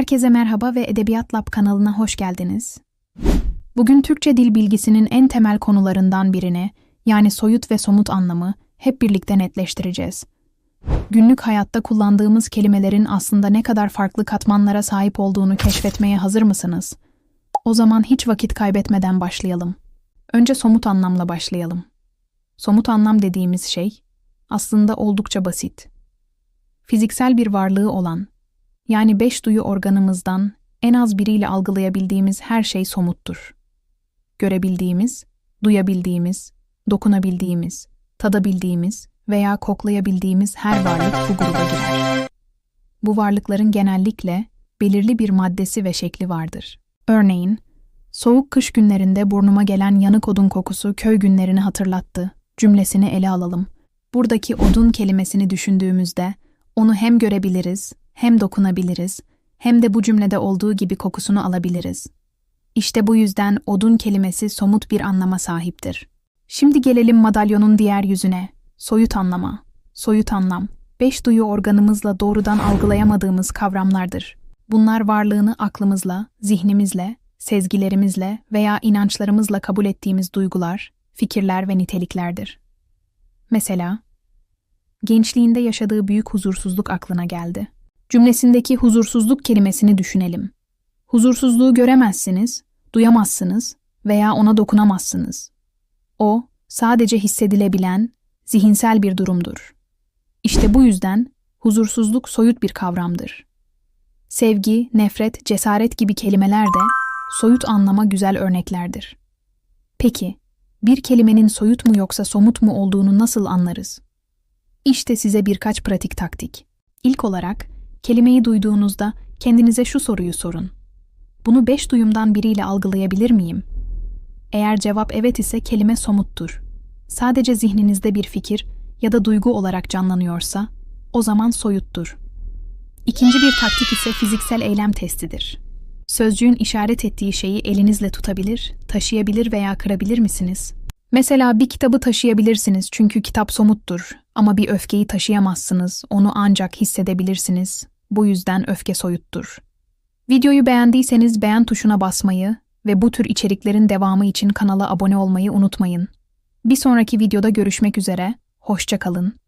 Herkese merhaba ve Edebiyat Lab kanalına hoş geldiniz. Bugün Türkçe dil bilgisinin en temel konularından birini, yani soyut ve somut anlamı hep birlikte netleştireceğiz. Günlük hayatta kullandığımız kelimelerin aslında ne kadar farklı katmanlara sahip olduğunu keşfetmeye hazır mısınız? O zaman hiç vakit kaybetmeden başlayalım. Önce somut anlamla başlayalım. Somut anlam dediğimiz şey aslında oldukça basit. Fiziksel bir varlığı olan, yani beş duyu organımızdan en az biriyle algılayabildiğimiz her şey somuttur. Görebildiğimiz, duyabildiğimiz, dokunabildiğimiz, tadabildiğimiz veya koklayabildiğimiz her varlık bu gruba girer. Bu varlıkların genellikle belirli bir maddesi ve şekli vardır. Örneğin, soğuk kış günlerinde burnuma gelen yanık odun kokusu köy günlerini hatırlattı cümlesini ele alalım. Buradaki odun kelimesini düşündüğümüzde onu hem görebiliriz, hem dokunabiliriz, hem de bu cümlede olduğu gibi kokusunu alabiliriz. İşte bu yüzden odun kelimesi somut bir anlama sahiptir. Şimdi gelelim madalyonun diğer yüzüne. Soyut anlama. Soyut anlam, beş duyu organımızla doğrudan algılayamadığımız kavramlardır. Bunlar varlığını aklımızla, zihnimizle, sezgilerimizle veya inançlarımızla kabul ettiğimiz duygular, fikirler ve niteliklerdir. Mesela, gençliğinde yaşadığı büyük huzursuzluk aklına geldi. Cümlesindeki huzursuzluk kelimesini düşünelim. Huzursuzluğu göremezsiniz, duyamazsınız veya ona dokunamazsınız. O, sadece hissedilebilen, zihinsel bir durumdur. İşte bu yüzden huzursuzluk soyut bir kavramdır. Sevgi, nefret, cesaret gibi kelimeler de soyut anlama güzel örneklerdir. Peki, bir kelimenin soyut mu yoksa somut mu olduğunu nasıl anlarız? İşte size birkaç pratik taktik. İlk olarak, kelimeyi duyduğunuzda kendinize şu soruyu sorun. Bunu beş duyumdan biriyle algılayabilir miyim? Eğer cevap evet ise kelime somuttur. Sadece zihninizde bir fikir ya da duygu olarak canlanıyorsa, o zaman soyuttur. İkinci bir taktik ise fiziksel eylem testidir. Sözcüğün işaret ettiği şeyi elinizle tutabilir, taşıyabilir veya kırabilir misiniz? Mesela bir kitabı taşıyabilirsiniz çünkü kitap somuttur ama bir öfkeyi taşıyamazsınız, onu ancak hissedebilirsiniz. Bu yüzden öfke soyuttur. Videoyu beğendiyseniz beğen tuşuna basmayı ve bu tür içeriklerin devamı için kanala abone olmayı unutmayın. Bir sonraki videoda görüşmek üzere, hoşça kalın.